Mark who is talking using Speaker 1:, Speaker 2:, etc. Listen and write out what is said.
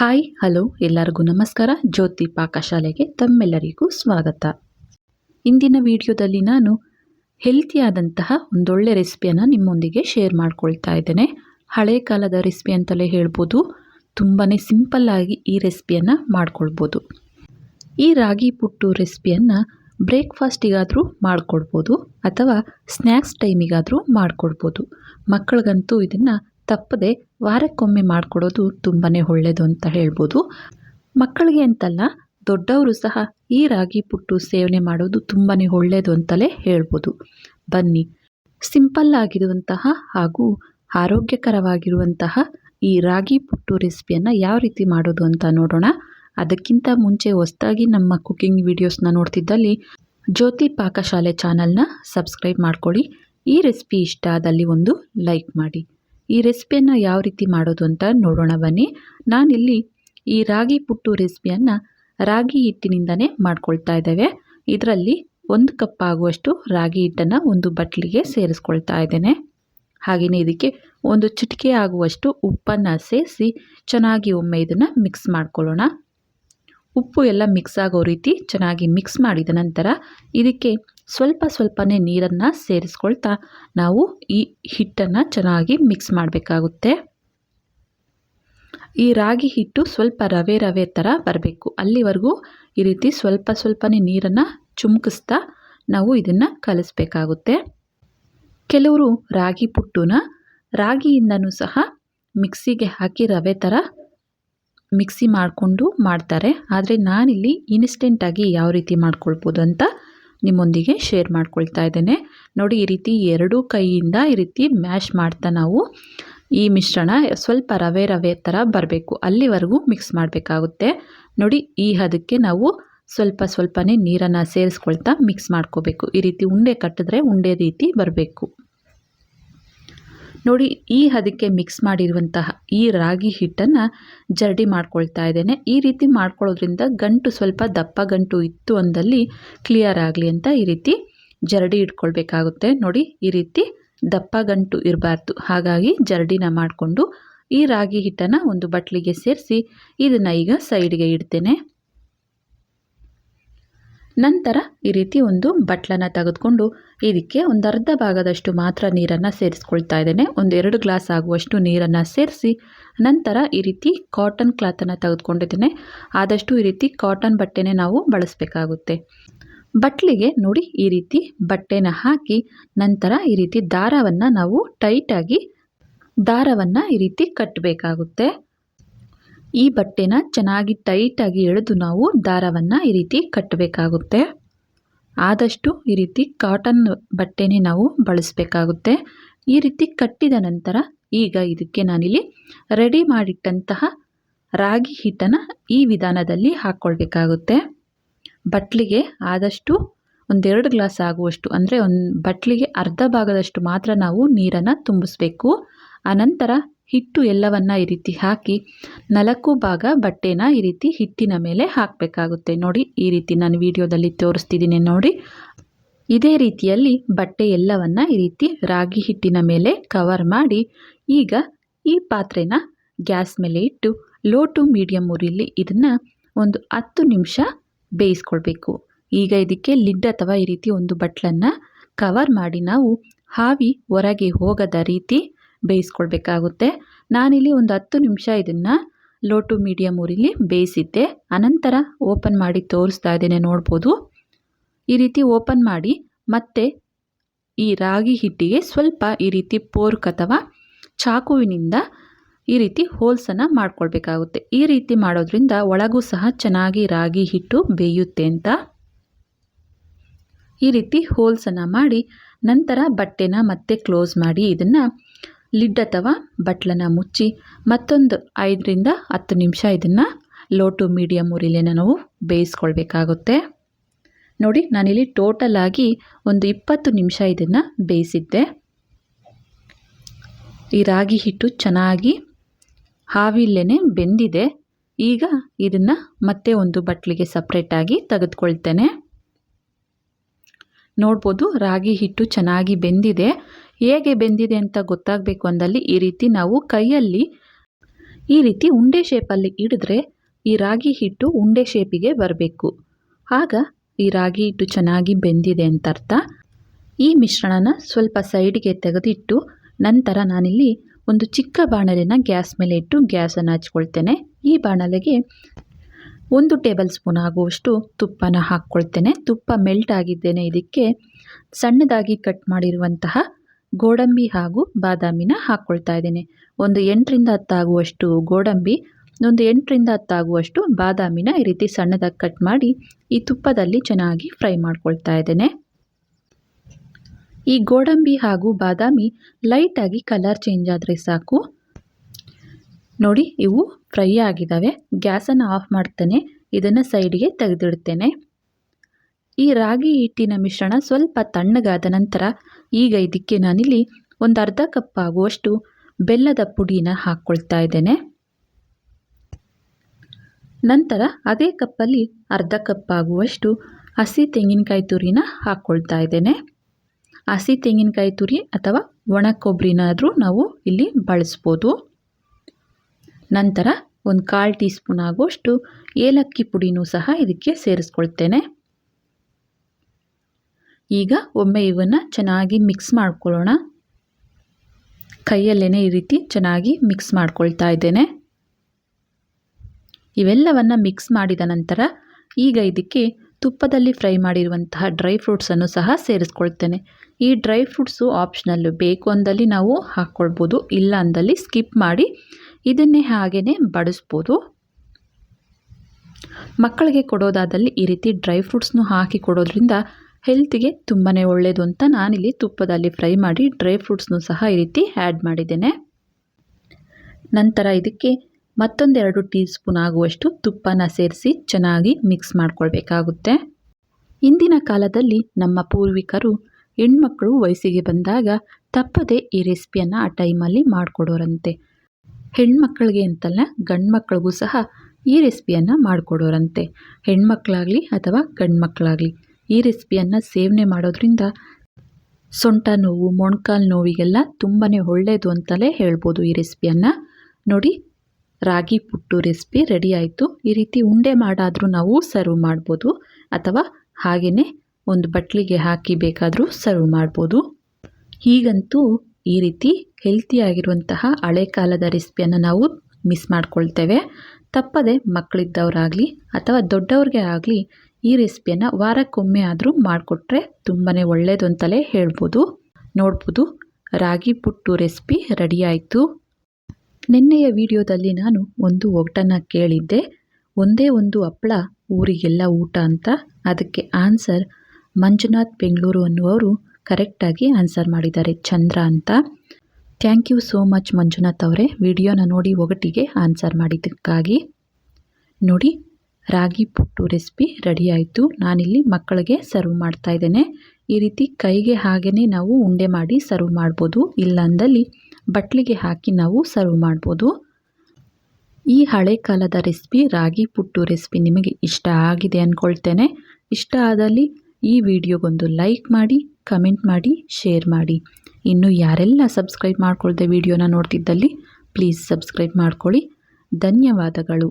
Speaker 1: Hi, hello, ಎಲ್ಲರಿಗೂ ನಮಸ್ಕಾರ. ಜ್ಯೋತಿ ಪಾಕಶಾಲೆಗೆ ತಮ್ಮೆಲ್ಲರಿಗೂ ಸ್ವಾಗತ. ಇಂದಿನ ವಿಡಿಯೋದಲ್ಲಿ ನಾನು ಹೆಲ್ತಿಯಾದಂತಹ ಒಂದೊಳ್ಳೆ ರೆಸಿಪಿಯನ್ನು ನಿಮ್ಮೊಂದಿಗೆ ಶೇರ್ ಮಾಡ್ಕೊಳ್ತಾ ಇದ್ದೇನೆ. ಹಳೆ ಕಾಲದ ರೆಸಿಪಿ ಅಂತಲೇ ಹೇಳ್ಬೋದು. ತುಂಬಾ ಸಿಂಪಲ್ಲಾಗಿ ಈ ರೆಸಿಪಿಯನ್ನು ಮಾಡ್ಕೊಳ್ಬೋದು. ಈ ರಾಗಿ ಪುಟ್ಟು ರೆಸಿಪಿಯನ್ನು ಬ್ರೇಕ್ಫಾಸ್ಟಿಗಾದರೂ ಮಾಡಿಕೊಡ್ಬೋದು ಅಥವಾ ಸ್ನ್ಯಾಕ್ಸ್ ಟೈಮಿಗಾದರೂ ಮಾಡಿಕೊಡ್ಬೋದು ಮಕ್ಕಳಿಗಂತೂ ಇದನ್ನು ತಪ್ಪದೆ ವಾರಕ್ಕೊಮ್ಮೆ ಮಾಡಿಕೊಡೋದು ತುಂಬಾ ಒಳ್ಳೆಯದು ಅಂತ ಹೇಳ್ಬೋದು. ಮಕ್ಕಳಿಗೆ ಅಂತಲ್ಲ, ದೊಡ್ಡವರು ಸಹ ಈ ರಾಗಿ ಪುಟ್ಟು ಸೇವನೆ ಮಾಡೋದು ತುಂಬಾ ಒಳ್ಳೆಯದು ಅಂತಲೇ ಹೇಳ್ಬೋದು. ಬನ್ನಿ, ಸಿಂಪಲ್ ಆಗಿರುವಂತಹ ಹಾಗೂ ಆರೋಗ್ಯಕರವಾಗಿರುವಂತಹ ಈ ರಾಗಿ ಪುಟ್ಟು ರೆಸಿಪಿಯನ್ನು ಯಾವ ರೀತಿ ಮಾಡೋದು ಅಂತ ನೋಡೋಣ. ಅದಕ್ಕಿಂತ ಮುಂಚೆ ಹೊಸದಾಗಿ ನಮ್ಮ ಕುಕಿಂಗ್ ವಿಡಿಯೋಸ್ನ ನೋಡ್ತಿದ್ದಲ್ಲಿ ಜ್ಯೋತಿ ಪಾಕಶಾಲೆ ಚಾನಲ್ನ ಸಬ್ಸ್ಕ್ರೈಬ್ ಮಾಡ್ಕೊಳ್ಳಿ. ಈ ರೆಸಿಪಿ ಇಷ್ಟ ಆದಲ್ಲಿ ಒಂದು ಲೈಕ್ ಮಾಡಿ. ಈ ರೆಸಿಪಿಯನ್ನು ಯಾವ ರೀತಿ ಮಾಡೋದು ಅಂತ ನೋಡೋಣ ಬನ್ನಿ. ನಾನಿಲ್ಲಿ ಈ ರಾಗಿ ಪುಟ್ಟು ರೆಸಿಪಿಯನ್ನು ರಾಗಿ ಹಿಟ್ಟಿನಿಂದನೇ ಮಾಡ್ಕೊಳ್ತಾ ಇದ್ದೇವೆ. ಇದರಲ್ಲಿ ಒಂದು ಕಪ್ ಆಗುವಷ್ಟು ರಾಗಿ ಹಿಟ್ಟನ್ನು ಒಂದು ಬಟ್ಲಿಗೆ ಸೇರಿಸ್ಕೊಳ್ತಾ ಇದ್ದೇನೆ. ಹಾಗೆಯೇ ಇದಕ್ಕೆ ಒಂದು ಚಿಟಿಕೆ ಆಗುವಷ್ಟು ಉಪ್ಪನ್ನು ಸೇರಿಸಿ ಚೆನ್ನಾಗಿ ಒಮ್ಮೆ ಇದನ್ನು ಮಿಕ್ಸ್ ಮಾಡ್ಕೊಳ್ಳೋಣ. ಉಪ್ಪು ಎಲ್ಲ ಮಿಕ್ಸ್ ಆಗೋ ರೀತಿ ಚೆನ್ನಾಗಿ ಮಿಕ್ಸ್ ಮಾಡಿದ ನಂತರ ಇದಕ್ಕೆ ಸ್ವಲ್ಪ ಸ್ವಲ್ಪನೇ ನೀರನ್ನು ಸೇರಿಸ್ಕೊಳ್ತಾ ನಾವು ಈ ಹಿಟ್ಟನ್ನು ಚೆನ್ನಾಗಿ ಮಿಕ್ಸ್ ಮಾಡಬೇಕಾಗುತ್ತೆ. ಈ ರಾಗಿ ಹಿಟ್ಟು ಸ್ವಲ್ಪ ರವೆ ರವೆ ಥರ ಬರಬೇಕು. ಅಲ್ಲಿವರೆಗೂ ಈ ರೀತಿ ಸ್ವಲ್ಪ ಸ್ವಲ್ಪನೇ ನೀರನ್ನು ಚುಮುಕಿಸ್ತಾ ನಾವು ಇದನ್ನು ಕಲಿಸ್ಬೇಕಾಗುತ್ತೆ. ಕೆಲವರು ರಾಗಿ ಪುಟ್ಟುನ ರಾಗಿಯಿಂದನೂ ಸಹ ಮಿಕ್ಸಿಗೆ ಹಾಕಿ ರವೆ ಥರ ಮಿಕ್ಸಿ ಮಾಡಿಕೊಂಡು ಮಾಡ್ತಾರೆ. ಆದರೆ ನಾನಿಲ್ಲಿ ಇನ್ಸ್ಟೆಂಟಾಗಿ ಯಾವ ರೀತಿ ಮಾಡ್ಕೊಳ್ಬೋದು ಅಂತ ನಿಮ್ಮೊಂದಿಗೆ ಶೇರ್ ಮಾಡ್ಕೊಳ್ತಾ ಇದ್ದೇನೆ. ನೋಡಿ, ಈ ರೀತಿ ಎರಡೂ ಕೈಯಿಂದ ಈ ರೀತಿ ಮ್ಯಾಶ್ ಮಾಡ್ತಾ ನಾವು ಈ ಮಿಶ್ರಣ ಸ್ವಲ್ಪ ರವೆ ರವೆ ಥರ ಬರಬೇಕು. ಅಲ್ಲಿವರೆಗೂ ಮಿಕ್ಸ್ ಮಾಡಬೇಕಾಗುತ್ತೆ. ನೋಡಿ, ಈ ಹದಕ್ಕೆ ನಾವು ಸ್ವಲ್ಪ ಸ್ವಲ್ಪನೇ ನೀರನ್ನು ಸೇರಿಸ್ಕೊಳ್ತಾ ಮಿಕ್ಸ್ ಮಾಡ್ಕೋಬೇಕು. ಈ ರೀತಿ ಉಂಡೆ ಕಟ್ಟಿದ್ರೆ ಉಂಡೆ ರೀತಿ ಬರಬೇಕು. ನೋಡಿ, ಈ ಹದಕ್ಕೆ ಮಿಕ್ಸ್ ಮಾಡಿರುವಂತಹ ಈ ರಾಗಿ ಹಿಟ್ಟನ್ನು ಜರಡಿ ಮಾಡ್ಕೊಳ್ತಾ ಇದ್ದೇನೆ. ಈ ರೀತಿ ಮಾಡ್ಕೊಳ್ಳೋದ್ರಿಂದ ಗಂಟು ಸ್ವಲ್ಪ ದಪ್ಪ ಗಂಟು ಇತ್ತು ಅಂದಲ್ಲಿ ಕ್ಲಿಯರ್ ಆಗಲಿ ಅಂತ ಈ ರೀತಿ ಜರಡಿ ಇಟ್ಕೊಳ್ಬೇಕಾಗುತ್ತೆ. ನೋಡಿ, ಈ ರೀತಿ ದಪ್ಪ ಗಂಟು ಇರಬಾರ್ದು. ಹಾಗಾಗಿ ಜರಡಿನ ಮಾಡಿಕೊಂಡು ಈ ರಾಗಿ ಹಿಟ್ಟನ್ನು ಒಂದು ಬಟ್ಲಿಗೆ ಸೇರಿಸಿ ಇದನ್ನು ಈಗ ಸೈಡ್ಗೆ ಇಡ್ತೇನೆ. ನಂತರ ಈ ರೀತಿ ಒಂದು ಬಟ್ಲನ್ನು ತೆಗೆದುಕೊಂಡು ಇದಕ್ಕೆ ಒಂದು ಅರ್ಧ ಭಾಗದಷ್ಟು ಮಾತ್ರ ನೀರನ್ನು ಸೇರಿಸ್ಕೊಳ್ತಾ ಇದ್ದೇನೆ. ಒಂದು ಎರಡು ಗ್ಲಾಸ್ ಆಗುವಷ್ಟು ನೀರನ್ನು ಸೇರಿಸಿ ನಂತರ ಈ ರೀತಿ ಕಾಟನ್ ಕ್ಲಾತನ್ನು ತೆಗೆದುಕೊಂಡಿದ್ದೇನೆ. ಆದಷ್ಟು ಈ ರೀತಿ ಕಾಟನ್ ಬಟ್ಟೆನೇ ನಾವು ಬಳಸಬೇಕಾಗುತ್ತೆ. ಬಟ್ಲಿಗೆ ನೋಡಿ ಈ ರೀತಿ ಬಟ್ಟೆನ ಹಾಕಿ ನಂತರ ಈ ರೀತಿ ದಾರವನ್ನು ನಾವು ಟೈಟಾಗಿ ದಾರವನ್ನು ಈ ರೀತಿ ಕಟ್ಟಬೇಕಾಗುತ್ತೆ ಈ ಬಟ್ಟೆನ ಚೆನ್ನಾಗಿ ಟೈಟಾಗಿ ಎಳೆದು ನಾವು ದಾರವನ್ನು ಈ ರೀತಿ ಕಟ್ಟಬೇಕಾಗುತ್ತೆ. ಆದಷ್ಟು ಈ ರೀತಿ ಕಾಟನ್ ಬಟ್ಟೆನೇ ನಾವು ಬಳಸಬೇಕಾಗುತ್ತೆ. ಈ ರೀತಿ ಕಟ್ಟಿದ ನಂತರ ಈಗ ಇದಕ್ಕೆ ನಾನಿಲ್ಲಿ ರೆಡಿ ಮಾಡಿಟ್ಟಂತಹ ರಾಗಿ ಹಿಟ್ಟನ್ನು ಈ ವಿಧಾನದಲ್ಲಿ ಹಾಕ್ಕೊಳ್ಬೇಕಾಗುತ್ತೆ ಬಟ್ಲಿಗೆ ಆದಷ್ಟು ಒಂದೆರಡು ಗ್ಲಾಸ್ ಆಗುವಷ್ಟು, ಅಂದರೆ ಒಂದು ಬಟ್ಲಿಗೆ ಅರ್ಧ ಭಾಗದಷ್ಟು ಮಾತ್ರ ನಾವು ನೀರನ್ನು ತುಂಬಿಸ್ಬೇಕು. ಆನಂತರ ಹಿಟ್ಟು ಎಲ್ಲವನ್ನು ಈ ರೀತಿ ಹಾಕಿ ನಾಲ್ಕು ಭಾಗ ಬಟ್ಟೆನ ಈ ರೀತಿ ಹಿಟ್ಟಿನ ಮೇಲೆ ಹಾಕಬೇಕಾಗುತ್ತೆ. ನೋಡಿ, ಈ ರೀತಿ ನಾನು ವಿಡಿಯೋದಲ್ಲಿ ತೋರಿಸ್ತಿದ್ದೀನಿ ನೋಡಿ. ಇದೇ ರೀತಿಯಲ್ಲಿ ಬಟ್ಟೆ ಎಲ್ಲವನ್ನು ಈ ರೀತಿ ರಾಗಿ ಹಿಟ್ಟಿನ ಮೇಲೆ ಕವರ್ ಮಾಡಿ ಈಗ ಈ ಪಾತ್ರೆನ ಗ್ಯಾಸ್ ಮೇಲೆ ಇಟ್ಟು ಲೋ ಟು ಮೀಡಿಯಮ್ ಉರಿಲಿ ಇದನ್ನು ಒಂದು ಹತ್ತು ನಿಮಿಷ ಬೇಯಿಸ್ಕೊಳ್ಬೇಕು. ಈಗ ಇದಕ್ಕೆ ಲಿಡ್ ಅಥವಾ ಈ ರೀತಿ ಒಂದು ಬಟ್ಲನ್ನು ಕವರ್ ಮಾಡಿ ನಾವು ಹಾವಿ ಹೊರಗೆ ಹೋಗದ ರೀತಿ ಬೇಯಿಸ್ಕೊಳ್ಬೇಕಾಗುತ್ತೆ ನಾನಿಲ್ಲಿ ಒಂದು ಹತ್ತು ನಿಮಿಷ ಇದನ್ನು ಲೋ ಟು ಮೀಡಿಯಮ್ ಊರಿಲಿ ಬೇಯಿಸಿದ್ದೆ. ಅನಂತರ ಓಪನ್ ಮಾಡಿ ತೋರಿಸ್ತಾ ಇದ್ದೇನೆ, ನೋಡ್ಬೋದು. ಈ ರೀತಿ ಓಪನ್ ಮಾಡಿ ಮತ್ತೆ ಈ ರಾಗಿ ಹಿಟ್ಟಿಗೆ ಸ್ವಲ್ಪ ಈ ರೀತಿ ಪೋರ್ಕ್ ಅಥವಾ ಚಾಕುವಿನಿಂದ ಈ ರೀತಿ ಹೋಲ್ಸನ್ನು ಮಾಡ್ಕೊಳ್ಬೇಕಾಗುತ್ತೆ ಈ ರೀತಿ ಮಾಡೋದ್ರಿಂದ ಒಳಗೂ ಸಹ ಚೆನ್ನಾಗಿ ರಾಗಿ ಹಿಟ್ಟು ಬೇಯುತ್ತೆ ಅಂತ. ಈ ರೀತಿ ಹೋಲ್ಸನ್ನು ಮಾಡಿ ನಂತರ ಬಟ್ಟೆನ ಮತ್ತೆ ಕ್ಲೋಸ್ ಮಾಡಿ ಇದನ್ನು ಲಿಡ್ ಅಥವಾ ಬಟ್ಲನ್ನು ಮುಚ್ಚಿ ಮತ್ತೊಂದು ಐದರಿಂದ ಹತ್ತು ನಿಮಿಷ ಇದನ್ನು ಲೋ ಟು ಮೀಡಿಯಮ್ ಉರಿಲೇ ನಾವು ಬೇಯಿಸ್ಕೊಳ್ಬೇಕಾಗುತ್ತೆ. ನೋಡಿ, ನಾನಿಲ್ಲಿ ಟೋಟಲ್ ಆಗಿ ಒಂದು ಇಪ್ಪತ್ತು ನಿಮಿಷ ಇದನ್ನು ಬೇಯಿಸಿದ್ದೆ. ಈ ರಾಗಿ ಹಿಟ್ಟು ಚೆನ್ನಾಗಿ ಹಾವಿಲ್ಲೇ ಬೆಂದಿದೆ. ಈಗ ಇದನ್ನು ಮತ್ತೆ ಒಂದು ಬಟ್ಲಿಗೆ ಸಪ್ರೇಟಾಗಿ ತೆಗೆದುಕೊಳ್ತೇನೆ. ನೋಡ್ಬೋದು, ರಾಗಿ ಹಿಟ್ಟು ಚೆನ್ನಾಗಿ ಬೆಂದಿದೆ. ಹೇಗೆ ಬೆಂದಿದೆ ಅಂತ ಗೊತ್ತಾಗಬೇಕು ಅಂದಲ್ಲಿ ಈ ರೀತಿ ನಾವು ಕೈಯಲ್ಲಿ ಈ ರೀತಿ ಉಂಡೆ ಶೇಪಲ್ಲಿ ಹಿಡಿದ್ರೆ ಈ ರಾಗಿ ಹಿಟ್ಟು ಉಂಡೆ ಶೇಪಿಗೆ ಬರಬೇಕು. ಆಗ ಈ ರಾಗಿ ಹಿಟ್ಟು ಚೆನ್ನಾಗಿ ಬೆಂದಿದೆ ಅಂತ ಅರ್ಥ. ಈ ಮಿಶ್ರಣನ ಸ್ವಲ್ಪ ಸೈಡಿಗೆ ತೆಗೆದಿಟ್ಟು ನಂತರ ನಾನಿಲ್ಲಿ ಒಂದು ಚಿಕ್ಕ ಬಾಣಲೆನ ಗ್ಯಾಸ್ ಮೇಲೆ ಇಟ್ಟು ಗ್ಯಾಸನ್ನು ಹಚ್ಕೊಳ್ತೇನೆ. ಈ ಬಾಣಲೆಗೆ ಒಂದು ಟೇಬಲ್ ಸ್ಪೂನ್ ಆಗುವಷ್ಟು ತುಪ್ಪನ ಹಾಕ್ಕೊಳ್ತೇನೆ. ತುಪ್ಪ ಮೆಲ್ಟ್ ಆಗಿದ್ದೇನೆ ಇದಕ್ಕೆ ಸಣ್ಣದಾಗಿ ಕಟ್ ಮಾಡಿರುವಂತಹ ಗೋಡಂಬಿ ಹಾಗೂ ಬಾದಾಮಿನ ಹಾಕ್ಕೊಳ್ತಾ ಇದ್ದೀನಿ. ಒಂದು ಎಂಟರಿಂದ ಹತ್ತಾಗುವಷ್ಟು ಗೋಡಂಬಿ, ಒಂದು ಎಂಟರಿಂದ ಹತ್ತಾಗುವಷ್ಟು ಬಾದಾಮಿನ ಈ ರೀತಿ ಸಣ್ಣದಾಗಿ ಕಟ್ ಮಾಡಿ ಈ ತುಪ್ಪದಲ್ಲಿ ಚೆನ್ನಾಗಿ ಫ್ರೈ ಮಾಡ್ಕೊಳ್ತಾ ಇದ್ದೇನೆ. ಈ ಗೋಡಂಬಿ ಹಾಗೂ ಬಾದಾಮಿ ಲೈಟಾಗಿ ಕಲರ್ ಚೇಂಜ್ ಆದರೆ ಸಾಕು. ನೋಡಿ, ಇವು ಫ್ರೈ ಆಗಿದ್ದಾವೆ. ಗ್ಯಾಸನ್ನು ಆಫ್ ಮಾಡ್ತೇನೆ. ಇದನ್ನು ಸೈಡ್ಗೆ ತೆಗೆದಿಡ್ತೇನೆ. ಈ ರಾಗಿ ಹಿಟ್ಟಿನ ಮಿಶ್ರಣ ಸ್ವಲ್ಪ ತಣ್ಣಗಾದ ನಂತರ ಈಗ ಇದಕ್ಕೆ ನಾನಿಲ್ಲಿ ಒಂದು ಅರ್ಧ ಕಪ್ ಆಗುವಷ್ಟು ಬೆಲ್ಲದ ಪುಡಿನ ಹಾಕ್ಕೊಳ್ತಾ ಇದ್ದೇನೆ. ನಂತರ ಅದೇ ಕಪ್ಪಲ್ಲಿ ಅರ್ಧ ಕಪ್ ಆಗುವಷ್ಟು ಹಸಿ ತೆಂಗಿನಕಾಯಿ ತುರಿನ ಹಾಕ್ಕೊಳ್ತಾ ಇದ್ದೇನೆ. ಹಸಿ ತೆಂಗಿನಕಾಯಿ ತುರಿ ಅಥವಾ ಒಣ ಕೊಬ್ಬರಿನಾದರೂ ನಾವು ಇಲ್ಲಿ ಬಳಸ್ಬೋದು. ನಂತರ ಒಂದು ಕಾಲು ಟೀ ಸ್ಪೂನ್ ಆಗುವಷ್ಟು ಏಲಕ್ಕಿ ಪುಡಿನೂ ಸಹ ಇದಕ್ಕೆ ಸೇರಿಸ್ಕೊಳ್ತೇನೆ. ಈಗ ಒಮ್ಮೆ ಇವನ್ನು ಚೆನ್ನಾಗಿ ಮಿಕ್ಸ್ ಮಾಡ್ಕೊಳ್ಳೋಣ. ಕೈಯಲ್ಲೇ ಈ ರೀತಿ ಚೆನ್ನಾಗಿ ಮಿಕ್ಸ್ ಮಾಡ್ಕೊಳ್ತಾ ಇದ್ದೇನೆ. ಇವೆಲ್ಲವನ್ನು ಮಿಕ್ಸ್ ಮಾಡಿದ ನಂತರ ಈಗ ಇದಕ್ಕೆ ತುಪ್ಪದಲ್ಲಿ ಫ್ರೈ ಮಾಡಿರುವಂತಹ ಡ್ರೈ ಫ್ರೂಟ್ಸನ್ನು ಸಹ ಸೇರಿಸ್ಕೊಳ್ತೇನೆ. ಈ ಡ್ರೈ ಫ್ರೂಟ್ಸು ಆಪ್ಷನಲ್ಲು ಬೇಕು ಅಂದಲ್ಲಿ ನಾವು ಹಾಕ್ಕೊಳ್ಬೋದು, ಇಲ್ಲ ಅಂದಲ್ಲಿ ಸ್ಕಿಪ್ ಮಾಡಿ ಇದನ್ನೇ ಹಾಗೆಯೇ ಬಡಿಸ್ಬೋದು. ಮಕ್ಕಳಿಗೆ ಕೊಡೋದಾದಲ್ಲಿ ಈ ರೀತಿ ಡ್ರೈ ಫ್ರೂಟ್ಸ್ನು ಹಾಕಿ ಕೊಡೋದ್ರಿಂದ ಹೆಲ್ತಿಗೆ ತುಂಬಾ ಒಳ್ಳೆಯದು ಅಂತ ನಾನಿಲ್ಲಿ ತುಪ್ಪದಲ್ಲಿ ಫ್ರೈ ಮಾಡಿ ಡ್ರೈ ಫ್ರೂಟ್ಸ್ನೂ ಸಹ ಈ ರೀತಿ ಆ್ಯಡ್ ಮಾಡಿದ್ದೇನೆ. ನಂತರ ಇದಕ್ಕೆ ಮತ್ತೊಂದೆರಡು ಟೀ ಸ್ಪೂನ್ ಆಗುವಷ್ಟು ತುಪ್ಪನ ಸೇರಿಸಿ ಚೆನ್ನಾಗಿ ಮಿಕ್ಸ್ ಮಾಡ್ಕೊಳ್ಬೇಕಾಗುತ್ತೆ. ಇಂದಿನ ಕಾಲದಲ್ಲಿ ನಮ್ಮ ಪೂರ್ವಿಕರು ಹೆಣ್ಮಕ್ಕಳು ವಯಸ್ಸಿಗೆ ಬಂದಾಗ ತಪ್ಪದೆ ಈ ರೆಸಿಪಿಯನ್ನು ಆ ಟೈಮಲ್ಲಿ ಮಾಡಿಕೊಡೋರಂತೆ. ಹೆಣ್ಮಕ್ಳಿಗೆ ಅಂತಲ್ಲ ಗಂಡು ಮಕ್ಕಳಿಗೂ ಸಹ ಈ ರೆಸಿಪಿಯನ್ನು ಮಾಡಿಕೊಡೋರಂತೆ. ಹೆಣ್ಮಕ್ಳಾಗಲಿ ಅಥವಾ ಗಂಡು ಈ ರೆಸಿಪಿಯನ್ನು ಸೇವನೆ ಮಾಡೋದ್ರಿಂದ ಸೊಂಟ ನೋವು, ಮೊಣಕಾಲು ನೋವಿಗೆಲ್ಲ ತುಂಬಾ ಒಳ್ಳೆಯದು ಅಂತಲೇ ಹೇಳ್ಬೋದು ಈ ರೆಸಿಪಿಯನ್ನು. ನೋಡಿ, ರಾಗಿ ಪುಟ್ಟು ರೆಸಿಪಿ ರೆಡಿ ಆಯಿತು. ಈ ರೀತಿ ಉಂಡೆ ಮಾಡಾದರೂ ನಾವು ಸರ್ವ್ ಮಾಡ್ಬೋದು. ಅಥವಾ ಹಾಗೆಯೇ ಒಂದು ಬಟ್ಲಿಗೆ ಹಾಕಿ ಬೇಕಾದರೂ ಸರ್ವ್ ಮಾಡ್ಬೋದು. ಹೀಗಂತೂ ಈ ರೀತಿ ಹೆಲ್ತಿಯಾಗಿರುವಂತಹ ಹಳೆ ಕಾಲದ ರೆಸಿಪಿಯನ್ನು ನಾವು ಮಿಸ್ ಮಾಡ್ಕೊಳ್ತೇವೆ. ತಪ್ಪದೆ ಮಕ್ಕಳಿದ್ದವರಾಗಲಿ ಅಥವಾ ದೊಡ್ಡವ್ರಿಗೆ ಆಗಲಿ ಈ ರೆಸಿಪಿಯನ್ನು ವಾರಕ್ಕೊಮ್ಮೆ ಆದರೂ ಮಾಡಿಕೊಟ್ರೆ ತುಂಬಾ ಒಳ್ಳೆಯದು ಅಂತಲೇ ಹೇಳ್ಬೋದು. ನೋಡ್ಬೋದು, ರಾಗಿ ಪುಟ್ಟು ರೆಸಿಪಿ ರೆಡಿ ಆಯಿತು. ನಿನ್ನೆಯ ವಿಡಿಯೋದಲ್ಲಿ ನಾನು ಒಂದು ಒಗಟನ್ನು ಕೇಳಿದ್ದೆ. ಒಂದೇ ಒಂದು ಹಪ್ಪಳ ಊರಿಗೆಲ್ಲ ಊಟ ಅಂತ. ಅದಕ್ಕೆ ಆನ್ಸರ್ ಮಂಜುನಾಥ್ ಬೆಂಗಳೂರು ಅನ್ನುವರು ಕರೆಕ್ಟಾಗಿ ಆನ್ಸರ್ ಮಾಡಿದ್ದಾರೆ, ಚಂದ್ರ ಅಂತ. Thank you so much Manjunath ಅವರೇ, ವಿಡಿಯೋನ ನೋಡಿ ಒಗಟಿಗೆ ಆನ್ಸರ್ ಮಾಡಿದ್ದಕ್ಕಾಗಿ. ನೋಡಿ ರಾಗಿ ಪುಟ್ಟು ರೆಸಿಪಿ ರೆಡಿ ಆಯಿತು. ನಾನಿಲ್ಲಿ ಮಕ್ಕಳಿಗೆ ಸರ್ವ್ ಮಾಡ್ತಾ ಇದ್ದೇನೆ. ಈ ರೀತಿ ಕೈಗೆ ಹಾಗೇ ನಾವು ಉಂಡೆ ಮಾಡಿ ಸರ್ವ್ ಮಾಡ್ಬೋದು. ಇಲ್ಲಾಂದಲ್ಲಿ ಬಟ್ಲಿಗೆ ಹಾಕಿ ನಾವು ಸರ್ವ್ ಮಾಡ್ಬೋದು. ಈ ಹಳೆ ಕಾಲದ ರೆಸಿಪಿ ರಾಗಿ ಪುಟ್ಟು ರೆಸಿಪಿ ನಿಮಗೆ ಇಷ್ಟ ಆಗಿದೆ ಅಂದ್ಕೊಳ್ತೇನೆ ಇಷ್ಟ ಆದಲ್ಲಿ ಈ ವಿಡಿಯೋಗೊಂದು ಲೈಕ್ ಮಾಡಿ ಕಮೆಂಟ್ ಮಾಡಿ ಶೇರ್ ಮಾಡಿ. ಇನ್ನು ಯಾರೆಲ್ಲ ಸಬ್ಸ್ಕ್ರೈಬ್ ಮಾಡ್ಕೊಳ್ದೆ ವಿಡಿಯೋನ ನೋಡ್ತಿದ್ದಲ್ಲಿ ಪ್ಲೀಸ್ ಸಬ್ಸ್ಕ್ರೈಬ್ ಮಾಡ್ಕೊಳ್ಳಿ. ಧನ್ಯವಾದಗಳು.